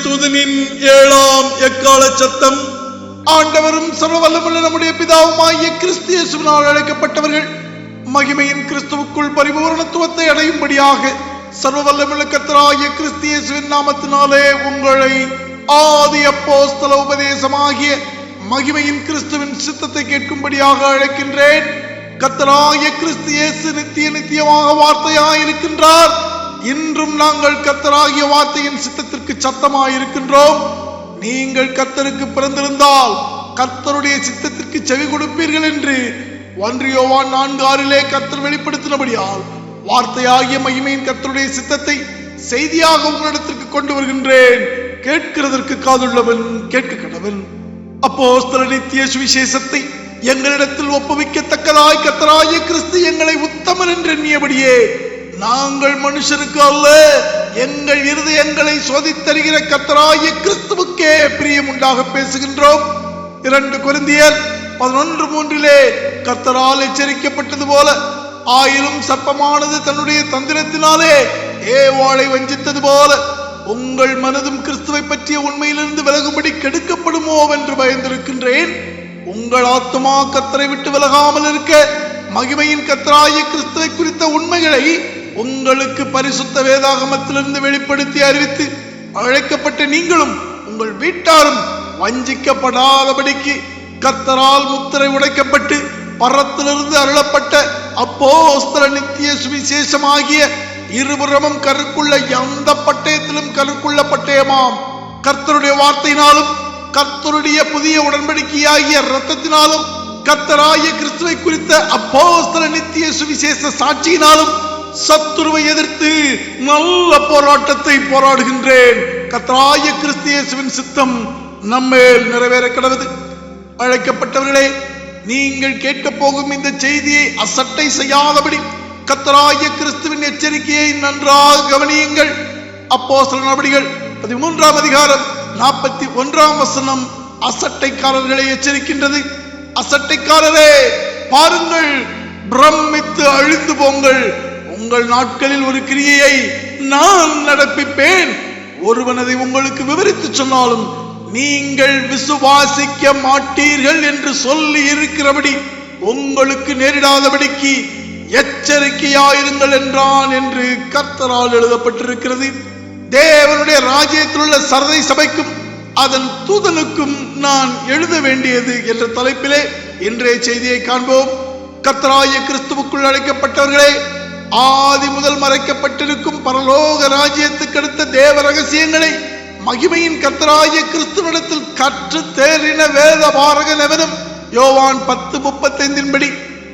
பரலோகத்திலிருந்து தூதனின் ஏழாம் எக்கால சத்தம். ஆண்டவரும் சர்வவல்லமுள்ள நம்முடைய பிதாவுமாகிய கிறிஸ்தியேசுவினால் அழைக்கப்பட்டவர்கள் மகிமையின் கிறிஸ்துவுக்குள் பரிபூரணத்துவத்தை அடையும்படியாக சர்வவல்லமுள்ள கர்த்தராகிய கிறிஸ்து இயேசுவின் நாமத்தினாலே உங்களை ஆதி அப்போஸ்தல உபதேசமாகிய மகிமையின் கிறிஸ்துவின் சித்தத்தை கேட்கும்படியாக அழைக்கின்றேன். கத்தராய கிறிஸ்தியேசு நித்திய நித்தியமாக வார்த்தையாயிருக்கின்றார். இருக்கின்றார் இன்றும் நாங்கள் கத்தராகிய வார்த்தையின் சித்தத்திற்கு சத்தமாய் இருக்கின்றோம் நீங்கள் கத்தருக்கு பிறந்திருந்தால் கர்த்தருடைய சித்தத்திற்கு செவி கொடுப்பீர்கள் என்று ஒன்றியோவான் நான்கு ஆறிலே கர்த்தர் வெளிப்படுத்தினபடியால் வார்த்தையாகிய மகிமையின் கர்த்தருடைய சித்தத்தை செய்தியாக உங்களிடத்திற்கு கொண்டு வருகின்றேன். கேட்கிறதற்கு காதுள்ளவன் கேட்க கடவன். அப்போ நித்திய சுவிசேஷத்தை எங்களிடத்தில் ஒப்புவிக்கத்தக்கதாய் கத்தராய கிறிஸ்து எங்களை உத்தமன் என்று எண்ணியபடியே நாங்கள் மனுஷருக்கு அல்ல எங்கள் இருதயங்களை சோதித்தருகிற கத்தராய கிறிஸ்துவுக்கே பிரியம் உண்டாக பேசுகின்றோம். இரண்டு குருந்தியர் பதினொன்று மூன்றிலே கர்த்தரால் எச்சரிக்கப்பட்டது போல ஆயினும் சர்ப்பமானது தன்னுடைய தந்திரத்தினாலே ஏவாளை வஞ்சித்தது போல உங்கள் மனதும் கிறிஸ்துவை பற்றிய உண்மையிலிருந்து விலகும்படி கெடுக்கப்படுமோ என்று பயந்திருக்கின்றேன். உங்கள் ஆத்மா கத்தரை விட்டு விலகாமல் இருக்க மகிமையின் கத்தராய கிறிஸ்துவை குறித்த உண்மைகளை உங்களுக்கு பரிசுத்த வேதாகமத்திலிருந்து வெளிப்படுத்தி அறிவித்து அழைக்கப்பட்ட நீங்களும் உங்கள் வீட்டாரும் வஞ்சிக்கப்படாதபடிக்கு கர்த்தரால் முத்திரை உடைக்கப்பட்டு பரத்திலிருந்து அருளப்பட்ட அப்போ நித்திய சுவிசேஷமாகிய இருபுறமும் கருக்குள்ள எந்த பட்டயத்திலும் கருக்குள்ள பட்டயமாம். கர்த்தருடைய வார்த்தையினாலும் கர்த்தருடைய புதிய உடன்படிக்கையாகிய இரத்தத்தினாலும் கர்த்தராகிய கிறிஸ்துவை குறித்த அப்போ நித்திய சுவிசேஷ சாட்சியினாலும் சத்துருவை எதிர்த்து நல்ல போராட்டத்தை போராடுகின்றேன். கத்ராய கிறிஸ்தியேசுவின் சித்தம் நம்மேல் நிறைவேற கிடவது. அழைக்கப்பட்டவர்களே நீங்கள் கேட்க போகும் இந்த செய்தியை அசட்டை செய்யாதபடி கத்தராய கிறிஸ்துவின் எச்சரிக்கையை நன்றாக கவனியுங்கள். அப்போ சில நபடிகள் பதிமூன்றாம் அதிகாரம் நாற்பத்தி ஒன்றாம் வசனம் அசட்டைக்காரர்களை எச்சரிக்கின்றது. அசட்டைக்காரரே பாருங்கள் பிரமித்து அழிந்து போங்கள். உங்கள் நாட்களில் ஒரு கிரியையை நான் நடப்பிப்பேன். ஒருவன் அதை உங்களுக்கு விவரித்து சொன்னாலும் நீங்கள் விசுவாசிக்க மாட்டீர்கள் என்று சொல்லி இருக்கிறபடி உங்களுக்கு நேரிடாதபடிக்கு எச்சரிக்கையாயிருங்கள் என்றான் என்று கர்த்தரால் எழுதப்பட்டிருக்கிறது. தேவனுடைய ராஜ்யத்தில் உள்ள சரதை சபைக்கும் அதன் தூதனுக்கும் நான் எழுத வேண்டியது என்ற தலைப்பிலே இன்றைய செய்தியை காண்போம். கத்தராய கிறிஸ்துவுக்குள் அழைக்கப்பட்டவர்களே ஆதி முதல் மறைக்கப்பட்டிருக்கும் பரலோக ராஜ்யத்துக்கு அடுத்த தேவ ரகசியங்களை மகிமையின் கத்தராகிய கிறிஸ்துவிடத்தில் கற்று தேறின வேத பாரகன் எவனும்? யோவான் பத்து முப்பத்தைந்தின்படி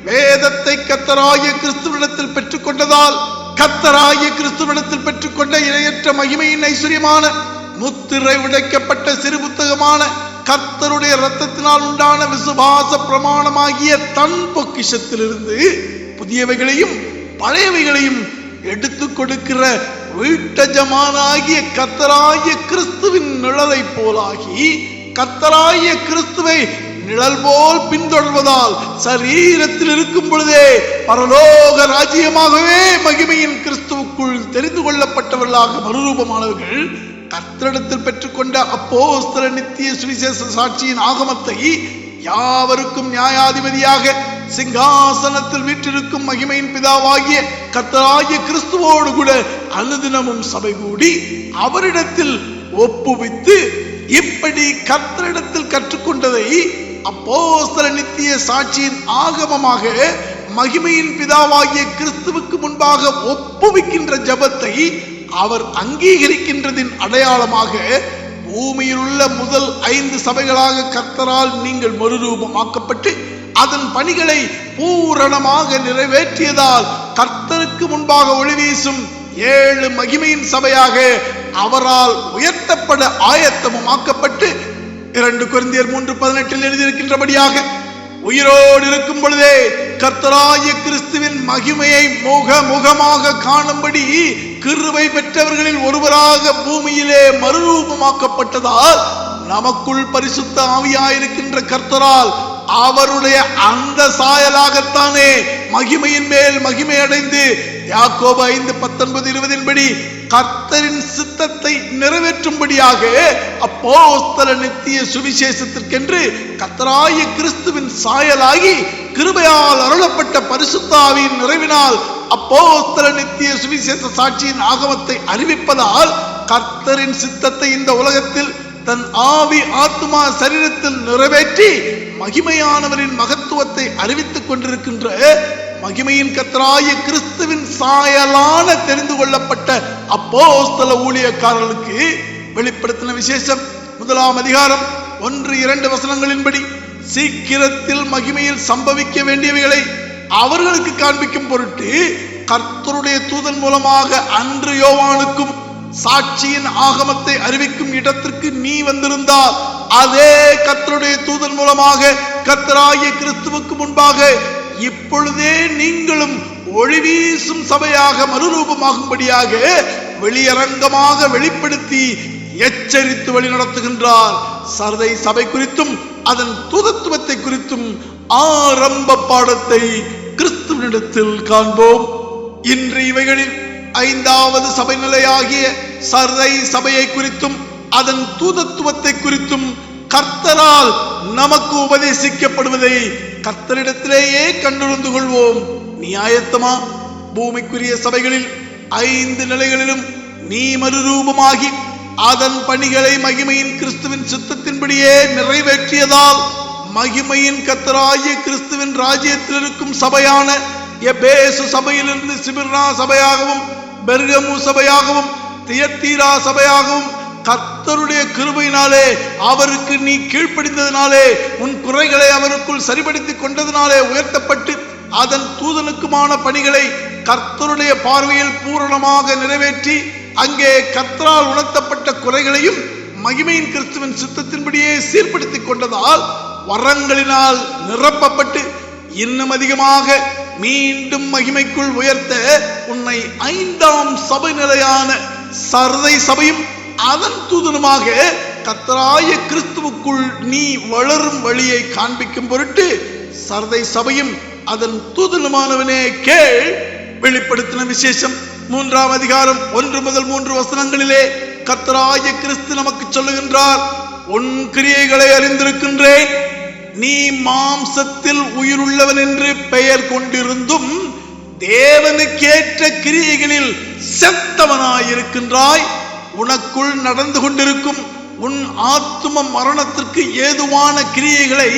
வேதத்தை கத்தராகிய கிறிஸ்துவிடத்தில் பெற்றுக்கொண்டதால் கத்தராகிய கிறிஸ்துவிடத்தில் பெற்றுக்கொண்ட இணையற்ற மகிமையின் ஐஸ்வர்யமான முத்திரை உடைக்கப்பட்ட சிறு புத்தகமான கர்த்தருடைய இரத்தத்தினால் உண்டான விசுவாச பிரமாணமாகிய தன் பொக்கிஷத்திலிருந்து புதியவைகளையும் பழையவைகளையும் எடுத்துக் கொடுக்கிற வீட்டஜமானாகிய கத்தராகிய கிறிஸ்துவின் நிழலை போலாகி கத்தராகிய கிறிஸ்துவை நிழல் போல் பின்தொடர்வதால் சரீரத்தில் இருக்கும் பொழுதே பரலோக ராஜ்யமாகவே மகிமையின் கிறிஸ்துவுக்குள் தெரிந்து கொள்ளப்பட்டவர்களாக மறுரூபமானவர்கள் கர்த்தரிடத்தில் பெற்றுக்கொண்ட அப்போ நித்திய சுவிசேஷ சாட்சியின் ஆகமத்தை யாவருக்கும் நியாயாதிபதியாக சிங்காசனத்தில் வீற்றிருக்கும் மகிமையின் பிதாவாகிய கத்தராகிய கிறிஸ்துவோடு கூட அனுதினமும் சபை கூடி அவரிடத்தில் ஒப்புவித்து இப்படி கத்தரிடத்தில் கற்றுக்கொண்டதை அப்போஸ்தல நித்திய சாட்சியின் ஆகமமாக மகிமையின் பிதாவாகிய கிறிஸ்துவுக்கு முன்பாக ஒப்புவிக்கின்ற ஜபத்தை அவர் அங்கீகரிக்கின்றதின் அடையாளமாக பூமியில் உள்ள முதல் ஐந்து சபைகளாக கர்த்தரால் நீங்கள் மறுரூபமாக்கப்பட்டு அதன் பணிகளை பூரணமாக நிறைவேற்றியதால் கர்த்தருக்கு முன்பாக ஒளிவீசும் ஏழு மகிமையின் சபையாக அவரால் உயர்த்தப்பட ஆயத்தமும் ஆக்கப்பட்டு இரண்டு குருந்தியர் மூன்று பதினெட்டில் எழுதியிருக்கின்றபடியாக உயிரோடு இருக்கும் பொழுதே கர்த்தராய கிறிஸ்துவின் மகிமையை முக முகமாக காணும்படி கிருவை பெற்றவர்களில் ஒருவராக பூமியிலே மறுரூபமாக்கப்பட்டதால் நமக்குள் பரிசுத்த ஆவியாயிருக்கின்ற கர்த்தரால் அவருடைய அந்த சாயலாகத்தானே மகிமையின் மேல் மகிமை அடைந்து யாக்கோபு ஐந்து பத்தொன்பது இருபதின் படி கர்த்தரின் சித்தத்தை நிறைவேற்றும்படியாக அப்போஸ்தல நித்திய சுவிசேஷத்திற்கென்று கத்தராய கிறிஸ்துவின் சாயலாகி கிருபையால் அருளப்பட்ட பரிசுத்தாவின் நிறைவினால் அப்போஸ்தல நித்திய சுவிசேஷ சாட்சியின் ஆகமத்தை அறிவிப்பதால் கர்த்தரின் சித்தத்தை இந்த உலகத்தில் தன் ஆவி ஆத்மா சரீரத்தில் நிறைவேற்றி மகிமையானவரின் மகத்துவத்தை அறிவித்துக் கொண்டிருக்கின்ற மகிமையின் கத்தராய கிறிஸ்துவின் சாயலான தெரிந்து கொள்ளப்பட்ட அப்போஸ்தல ஊழியக்காரர்களுக்கு வெளிப்படுத்தின விசேஷம். முதலாம் அதிகாரம் ஒன்று இரண்டு வசனங்களின்படி சீக்கிரத்தில் மகிமையில் சம்பவிக்க வேண்டியவைகளை அவர்களுக்கு காண்பிக்கும் பொருட்டு கர்த்தருடைய தூதன் மூலமாக அன்று யோவானுக்கும் சாட்சியின் ஆகமத்தை அறிவிக்கும் இடத்திற்கு நீ வந்திருந்தால் அதே கத்தருடைய தூதன் மூலமாக கத்தராகிய கிறிஸ்துவுக்கு முன்பாக இப்பொழுதே நீங்களும் ஒளி வீசும் சபையாக மறுரூபமாகும்படியாக வெளியரங்கமாக வெளிப்படுத்தி எச்சரித்து வழி நடத்துகின்றார். சரதை சபை குறித்தும் அதன் தூதத்துவத்தை குறித்தும் ஆரம்ப பாடத்தை கிறிஸ்துவனிடத்தில் காண்போம். இன்று இவைகளில் ஐந்தாவது சபை நிலையாகிய சர்ரை சபையை குறித்தும் அதன் தூதத்துவத்தை குறித்தும் கர்த்தரால் நமக்கு உபதேசிக்கப்படுவதை கர்த்தரிடத்திலேயே கண்டுணர்ந்து கொள்வோம். நியாயத்தமா? பூமிக்குரிய சபைகளில் ஐந்து நிலைகளிலும் நீ மறுரூபமாகி அதன் பணிகளை மகிமையின் கிறிஸ்துவின் சித்தத்தின்படியே நிறைவேற்றியதால் மகிமையின் கத்தராகிய கிறிஸ்துவின் ராஜ்யத்தில் இருக்கும் சபையான எபேசு சபையிலிருந்து சிபிர்னா சபையாகவும் பெர்கமு சபையாகவும் தியத்தீரா சபையாகவும் கர்த்தருடைய கிருபையினாலே அவருக்கு நீ கீழ்ப்படிந்ததினாலே உன் குறைகளை அவருக்குள் சரிபடுத்திக் கொண்டதினாலே உயர்த்தப்பட்டு அதன் தூதனுக்குமான பணிகளை கர்த்தருடைய பார்வையில் பூரணமாக நிறைவேற்றி அங்கே கர்த்தரால் உணர்த்தப்பட்ட குறைகளையும் மகிமையின் கிறிஸ்துவின் சித்தத்தின்படியே சீர்படுத்திக் கொண்டதால் வரங்களினால் நிரப்பப்பட்டு இன்னும் அதிகமாக மீண்டும் மகிமைக்குள் உயர்த்த உன்னை ஐந்தாம் சபை நிலையான சரதை சபையும் அதன் தூதனுமாக கத்தராய கிறிஸ்துவுக்குள் நீ வளரும் வழியை காண்பிக்கும் பொருட்டு சரதை சபையும் அதன் தூதனுமானவனே கேள். வெளிப்படுத்தின விசேஷம் மூன்றாம் அதிகாரம் ஒன்று முதல் மூன்று வசனங்களிலே கத்தராய கிறிஸ்து நமக்கு சொல்லுகின்றார் உன் கிரியைகளை அறிந்திருக்கின்றேன் நீ மாம்சத்தில் உயிருள்ளவன் என்று பெயர் கொண்டிருந்தும் தேவனுக்கேற்ற கிரியைகளில் செத்தவனாயிருக்கின்றாய். உனக்குள் நடந்து கொண்டிருக்கும் உன் ஆத்தும மரணத்திற்கு ஏதுவான கிரியைகளை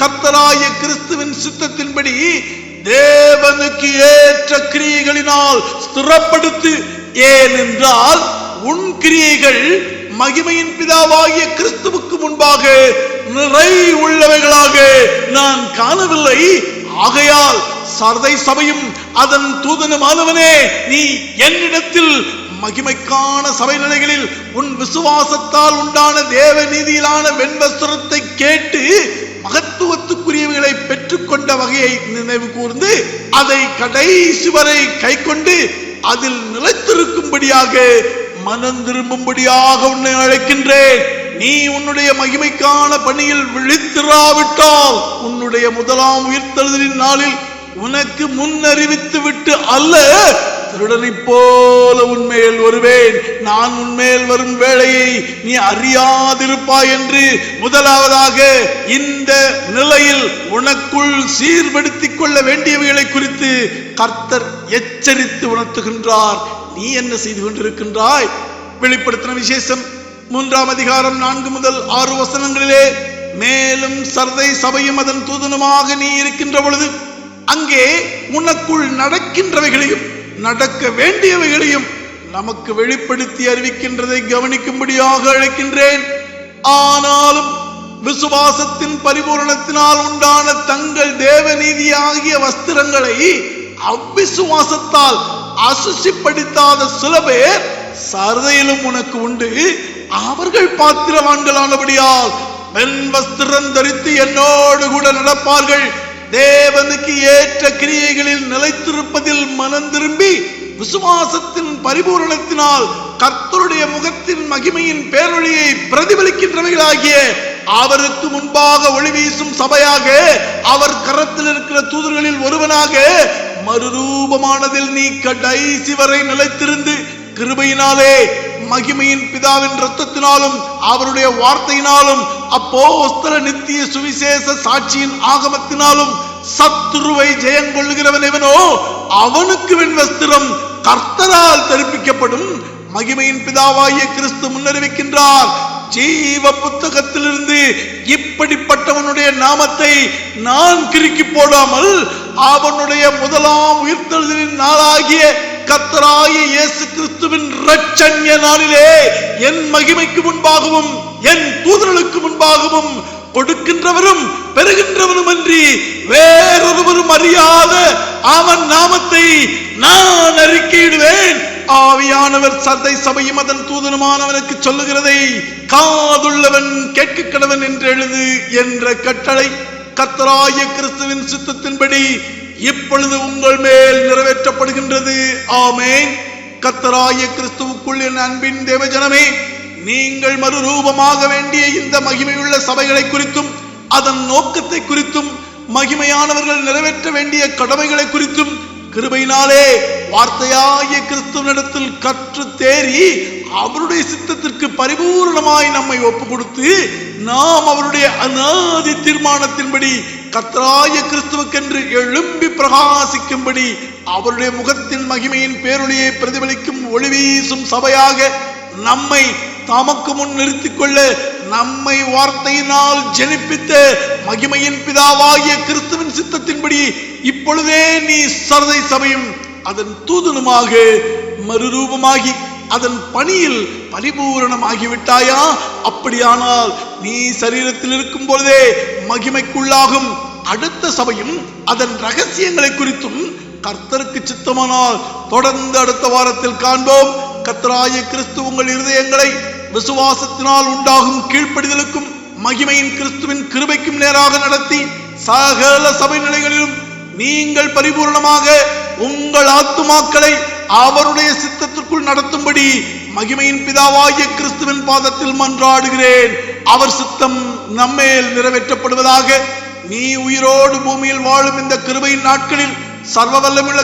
கத்தராய கிறிஸ்துவின் சித்தத்தின்படி தேவனுக்கு ஏற்ற கிரியைகளினால் ஸ்திரப்படுத்து. ஏனென்றால் உன் கிரியைகள் மகிமையின் பிதாவாகிய கிறிஸ்துவுக்கு முன்பாக நிறை உள்ளவைகளாக நான் காணவில்லை. ஆகையால் சர்தை சபையும் அதன் தூதனுமானவனே நீ என்னிடத்தில் மகிமைக்கான சபை நிலைகளில் உன் விசுவாசத்தால் உண்டான தேவ நீதியிலான வெண்வஸ்திரத்தை கேட்டு மகத்துவத்துக்குரியவைகளை பெற்றுக்கொண்ட வகையை நினைவு கூர்ந்து அதை கடைசி வரை கை கொண்டு அதில் நிலைத்திருக்கும்படியாக மனம் திரும்பும்படியாக உன்னை அழைக்கின்றேன். நீ உன்னுடைய மகிமைக்கான பணியில் விழித்திராவிட்டால் உன்னுடைய முதலாம் உயிர்த்தெழுதலின் நாளில் உனக்கு முன்னறிவித்து விட்டு அல்ல திருடனை போல உன்மேல் வருவேன். நான் உன்மேல் வரும் வேளையை நீ அறியாதிருப்பாய் என்று முதலாவதாக இந்த நிலையில் உனக்குள் சீர்படுத்திக் கொள்ள வேண்டியவைகளை குறித்து கர்த்தர் எச்சரித்து உணர்த்துகின்றார். நீ என்ன செய்து கொண்டிருக்கின்றாய்? வெளிப்படுத்தின விசேஷம் மூன்றாம் அதிகாரம் நான்கு முதல் ஆறு வசனங்களிலே மேலும் சர்தை சபையும் அதன் தூதனுமாக நீ இருக்கின்ற பொழுது அங்கே உனக்குள் நடக்கின்றவைகளையும் நடக்க வேண்டியவைகளையும் நமக்கு வெளிப்படுத்தி அறிவிக்கின்றதை கவனிக்கும்படியாக அழைக்கின்றேன். ஆனாலும் விசுவாசத்தின் பரிபூரணத்தினால் உண்டான தங்கள் தேவநீதியாகிய வஸ்திரங்களை அவ்விசுவாசத்தால் அசுசிப்படுத்தாத சில பேர் சரதையிலும் உனக்கு உண்டு. அவர்கள் பாத்திரவான்களானபடியால் மென்வஸ்திரம் தரித்து என்னோடு கூட நடப்பார்கள். தேவனுக்கு ஏற்ற கிரியைகளில் நிலைத்திருப்பதில் மனம் திரும்பி விசுவாசத்தின் பரிபூரணத்தினால் கர்த்தருடைய முகத்தின் மகிமையின் பேரொழியை பிரதிபலிக்கின்றவைகளாகிய அவருக்கு முன்பாக ஒளி வீசும் சபையாக அவர் கரத்தில் இருக்கிற தூதர்களில் ஒருவனாக மறுரூபமானதில் நீ கடைசி வரை நிலைத்திருந்து கிருபையினாலே மகிமையின் பிதாவின் ரத்தத்தினாலும் அவருடைய வார்த்தையினாலும் அப்போஸ்தல நித்திய சுவிசேஷ சாட்சியின் ஆகமத்தினாலும் சத்துருவை ஜெயங்கொள்ளுகிறவன் எவனோ அவனுக்கு வெண்வஸ்திரம் கர்த்தரால் தரிப்பிக்கப்படும் மகிமையின் பிதாவாகிய கிறிஸ்து முன்னறிவிக்கின்றார். ஜீவ புத்தகத்திலிருந்து இப்படிப்பட்டவனுடைய நாமத்தை நான் கிறுக்கி போடாமல் அவனுடைய முதலாம் உயிர்த்தெழுதலின் நாளாகிய கத்தராய இயேசு கிறிஸ்துவின் இரட்சண்ய நாளிலே என் மகிமைக்கு முன்பாகவும் என் தூதர்களுக்கு முன்பாகவும் கொடுக்கின்றவரும் பெறுகின்றவரும் அன்றி வேறொருவரும் அறியாத அவன் நாமத்தை நான் அறிக்கையிடுவேன். ஆவியானவர் சந்தை சபையும் அதன் தூதனுமானவனுக்கு சொல்லுகிறதை காதுள்ளவன் கேட்க கடவன் என்று எழுது என்ற கட்டளை கத்தராய கிறிஸ்துவின் சித்தத்தின்படி இப்பொழுது உங்கள் மேல் நிறைவேற்றப்படுகின்றது. ஆமேன். கத்தராய கிறிஸ்துவுக்குள் என் அன்பின் தேவஜனமே நீங்கள் மறுரூபமாக வேண்டிய இந்த மகிமையுள்ள சபைகளை குறித்தும் அதன் நோக்கத்தை குறித்தும் மகிமையானவர்கள் நிறைவேற்ற வேண்டிய கடமைகளை குறித்தும் கிருபையினாலே வார்த்தையாகிய கிறிஸ்துவனிடத்தில் கற்று தேறி அவருடைய சித்தத்திற்கு பரிபூர்ணமாய் நம்மை ஒப்பு கொடுத்து நாம் அவருடைய அநாதி தீர்மானத்தின்படி கத்தராய கிறிஸ்துவுக்கென்று எழும்பி பிரகாசிக்கும்படி அவருடைய முகத்தின் மகிமையின் பேருளியை பிரதிபலிக்கும் ஒளி வீசும் சபையாக நம்மை தமக்கு முன் நிறுத்திக் கொள்ள நம்மை வார்த்தையினால் ஜெனிப்பித்த மகிமையின் பிதாவாகிய கிறிஸ்துவின் சித்தத்தின்படி இப்பொழுதே நீ சரதை சபையும் அதன் தூதனுமாக மறுரூபமாகி அதன் பணியில் பரிபூரணமாகிவிட்டாயா? அப்படியானால் நீ சரீரத்தில் இருக்கும் பொழுதே மகிமைக்குள்ளாகும். அடுத்த சபையும் அதன் ரகசியங்களை குறித்தும் கர்த்தருக்கு சித்தமானால் தொடர்ந்து அடுத்த வாரத்தில் காண்போம். கர்த்தராய கிறிஸ்து உங்கள் இருதயங்களை விசுவாசத்தினால் உண்டாகும் கீழ்ப்படிதலுக்கும் மகிமையின் கிறிஸ்துவின் கிருபைக்கும் நேராக நடத்தி சகல சபை நிலைகளிலும் நீங்கள் பரிபூர்ணமாக உங்கள் ஆத்துமாக்களை அவருடைய சித்தத்திற்குள் நடத்தும்படி மகிமையின் பிதாவாகிய கிறிஸ்துவின் பாதத்தில் மன்றாடுகிறேன். அவர் சித்தம் நம்மேல் நிறைவேற்றப்படுவதாக. நீ உயிரோடு பூமியில் வாழும் இந்த கிருபையின் நாட்களில் சர்வ வல்லமுள்ள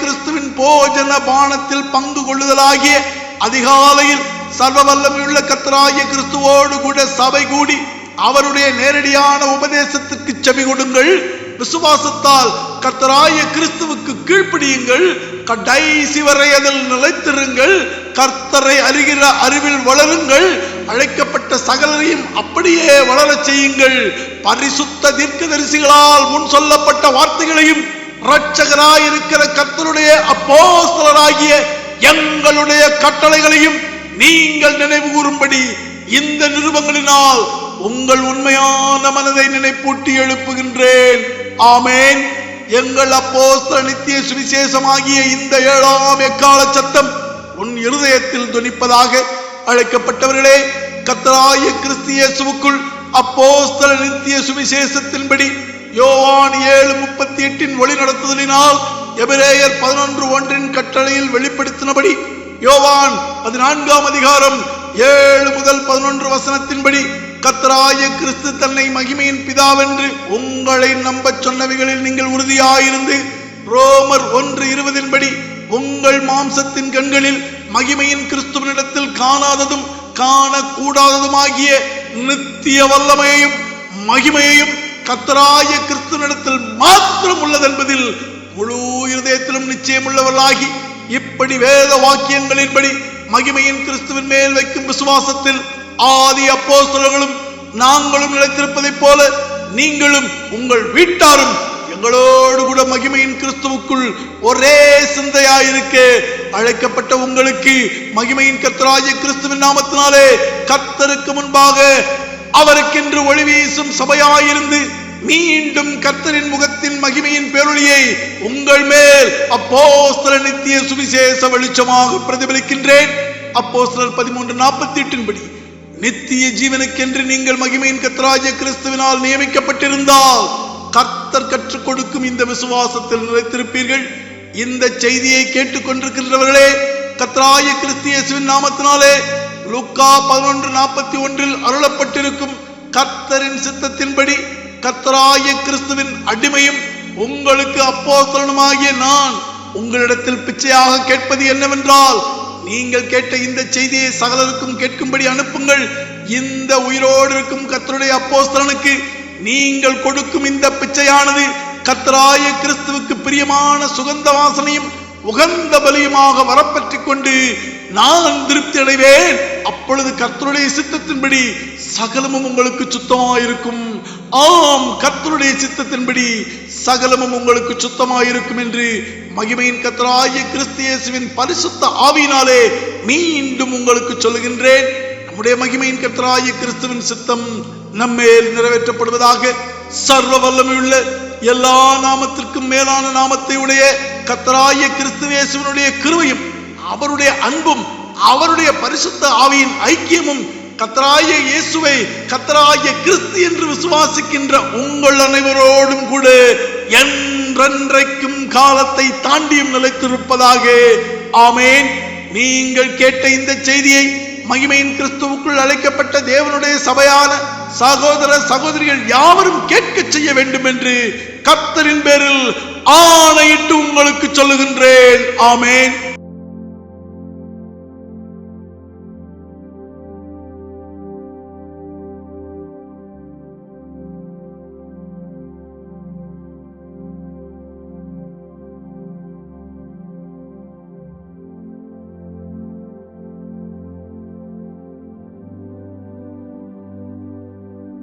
கிறிஸ்துவின் போஜன பானத்தில் பங்கு கொள்ளுதலாகிய அதிகாலையில் சர்வ கத்தராய கிறிஸ்துவோடு கூட சபை கூடி அவருடைய நேரடியான உபதேசத்துக்கு செவி கொடுங்கள். விசுவாசத்தால் கர்த்தராய கிறிஸ்துவுக்கு கீழ்ப்படியுங்கள். கடைசி வரை அதில் நிலைத்திருங்கள். கர்த்தரை அறிகிற அறிவில் வளருங்கள். அழைக்கப்பட்ட சகலரையும் அப்படியே வளரச் செய்யுங்கள். பரிசுத்த தீர்க்கதரிசிகளால் முன் சொல்லப்பட்ட வார்த்தைகளையும் இரட்சகராய் இருக்கிற கர்த்தருடைய அப்போஸ்தலராகிய எங்களுடைய கட்டளைகளையும் நீங்கள் நினைவு கூறும்படி இந்த நிருபங்களினால் உங்கள் உண்மையான மனதை நினைப்பூட்டி எழுப்புகின்றேன். ஆமேன். எங்கள் அப்போஸ்தல நித்திய சுவிசேஷமாகிய இந்த ஏழாம் எக்கால சத்தம் உன் இருதயத்தில் துணிப்பதாக அழைக்கப்பட்டவர்களே கத்தராய கிறிஸ்தியேசுவுக்குள் அப்போஸ்தல நித்திய சுவிசேஷத்தின்படி யோவான் ஏழு முப்பத்தி எட்டின் வழி நடத்துதலினால் எபிரேயர் பதினொன்று ஒன்றின் கட்டளையில் வெளிப்படுத்தினபடி யோவான் பதினான்காம் அதிகாரம் ஏழு முதல் பதினொன்று வசனத்தின்படி கத்தராய கிறிஸ்து தன்னை மகிமையின் பிதாவென்று உங்களை நம்பச் சொன்னவைகளில் நீங்கள் உறுதியாயிருந்து ரோமர் ஒன்று இருபதின்படி உங்கள் மாம்சத்தின் கண்களில் மகிமையின் கிறிஸ்துவனிடத்தில் காணாததும் காணக்கூடாததுமாகிய நித்திய வல்லமையையும் மகிமையையும் கத்தராய கிறிஸ்துவனிடத்தில் மாத்திரம் உள்ளதென்பதில் முழு இருதயத்திலும் நிச்சயமுள்ளவர்களாகி இப்படி வேத வாக்கியங்களின்படி மகிமையின் கிறிஸ்துவின் மேல் வைக்கும் விசுவாசத்தில் ஆதி அப்போஸ்தலர்களும் நாங்களும் நிலைத்திருப்பதைப் போல நீங்களும் உங்கள் வீட்டாரும் தங்களோடு கூட மகிமையின் கிறிஸ்துவுக்குள் ஒரே சிந்தையாயிருக்க. அழைக்கப்பட்ட உங்களுக்கு மகிமையின் கர்த்தராகிய கிறிஸ்துவின் நாமத்தினாலே கர்த்தருக்கு முன்பாக அவருக்கென்று ஒளி வீசும் சபையாயிருந்து மீண்டும் கர்த்தரின் முகத்தின் மகிமையின் பேரொழியை உங்கள் மேல் அப்போஸ்தல நித்திய சுவிசேஷ வெளிச்சமாக பிரதிபலிக்கின்றேன். அப்போஸ்தலர் பதிமூன்று நாற்பத்தி எட்டின்படி நித்திய ஜீவனுக்கென்று நீங்கள் மகிமையின் கர்த்தராகிய கிறிஸ்துவினால் நியமிக்கப்பட்டிருந்தால் கர்த்தர் கற்றுக் கொடுக்கும் இந்த விசுவாசத்தில் நிலைத்திருப்பீர்கள். இந்த செய்தியை கேட்டுக்கொண்டிருக்கின்றவர்களே கொண்டிருக்கின்றவர்களே கத்ராய இயேசுவின் நாமத்தினாலே லுக்கா பதினொன்று நாற்பத்தி ஒன்றில் அருளப்பட்டிருக்கும் கர்த்தரின் சித்தத்தின்படி கத்தராய கிறிஸ்துவின் அடிமையும் உங்களுக்கு அப்போசலனுமாகிய நான் உங்களிடத்தில் பிச்சையாக கேட்பது என்னவென்றால் நீங்கள் கேட்ட இந்த செய்தியை சகலருக்கும் கேட்கும்படி அனுப்புங்கள். இந்த உயிரோடு இருக்கும் கத்தருடைய அப்போஸ்தலனுக்கு நீங்கள் கொடுக்கும் இந்த பிச்சையானது கத்தராய கிறிஸ்துவுக்கு பிரியமான சுகந்த வாசனையும் உகந்த பலியுமாக வரப்பற்றிக் கொண்டு நான் திருப்தி அடைவேன். அப்பொழுது கர்த்தருடைய சித்தத்தின்படி சகலமும் உங்களுக்கு சுத்தமாயிருக்கும். ஆம் கர்த்தருடைய சித்தத்தின்படி சகலமும் உங்களுக்கு சுத்தமாயிருக்கும் என்று மகிமையின் கத்தராய கிறிஸ்து இயேசுவின் பரிசுத்த ஆவியினாலே மீண்டும் உங்களுக்கு சொல்கின்றேன் நம்முடைய மகிமையின் கர்த்தராகிய கிறிஸ்துவின் சித்தம் நம்மேல் நிறைவேற்றப்படுவதாக சர்வ வல்லமையுள்ள எல்லா நாமத்திற்கும் மேலான நாமத்தை உடைய கத்தராய கிறிஸ்துவேசுவனுடைய கிருவையும் அவருடைய அன்பும் அவருடைய பரிசுத்த ஆவியின் ஐக்கியமும் கத்தராய இயேசுவை கத்தராய கிறிஸ்து என்று விசுவாசிக்கின்ற உங்கள் அனைவரோடும் கூட என்றென்றைக்கும் காலத்தை தாண்டியும் நிலைத்திருப்பதாக. ஆமேன். நீங்கள் கேட்ட இந்த செய்தியை மகிமையின் கிறிஸ்துவுக்குள் அழைக்கப்பட்ட தேவனுடைய சபையான சகோதர சகோதரிகள் யாவரும் கேட்க செய்ய வேண்டும் என்று கர்த்தரின் பேரில் ஆணையிட்டு உங்களுக்கு சொல்லுகின்றேன். ஆமேன்.